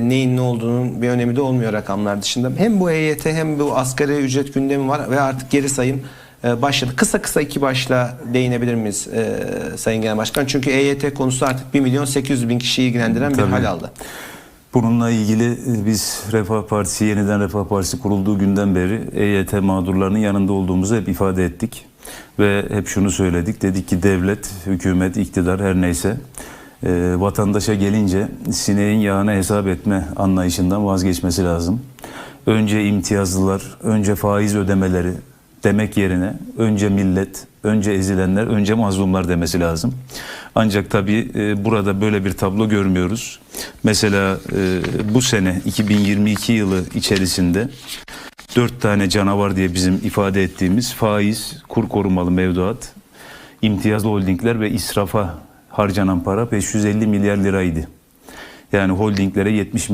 neyin ne olduğunun bir önemi de olmuyor rakamlar dışında. Hem bu EYT hem bu asgari ücret gündemi var ve artık geri sayım e, başladı. Kısa kısa iki başla değinebilir miyiz e, Sayın Genel Başkan? Çünkü EYT konusu artık 1 milyon 800 bin kişiyi ilgilendiren bir Tabii. hal aldı. Bununla ilgili e, biz Refah Partisi, yeniden Refah Partisi kurulduğu günden beri EYT mağdurlarının yanında olduğumuzu hep ifade ettik. Ve hep şunu söyledik. Dedik ki devlet, hükümet, iktidar her neyse e, vatandaşa gelince sineğin yağını hesap etme anlayışından vazgeçmesi lazım. Önce imtiyazlılar, önce faiz ödemeleri demek yerine önce millet, önce ezilenler, önce mazlumlar demesi lazım. Ancak tabii e, burada böyle bir tablo görmüyoruz. Mesela e, bu sene 2022 yılı içerisinde dört tane canavar diye bizim ifade ettiğimiz faiz, kur korumalı mevduat, imtiyazlı holdingler ve israfa harcanan para 550 milyar liraydı. Yani holdinglere 70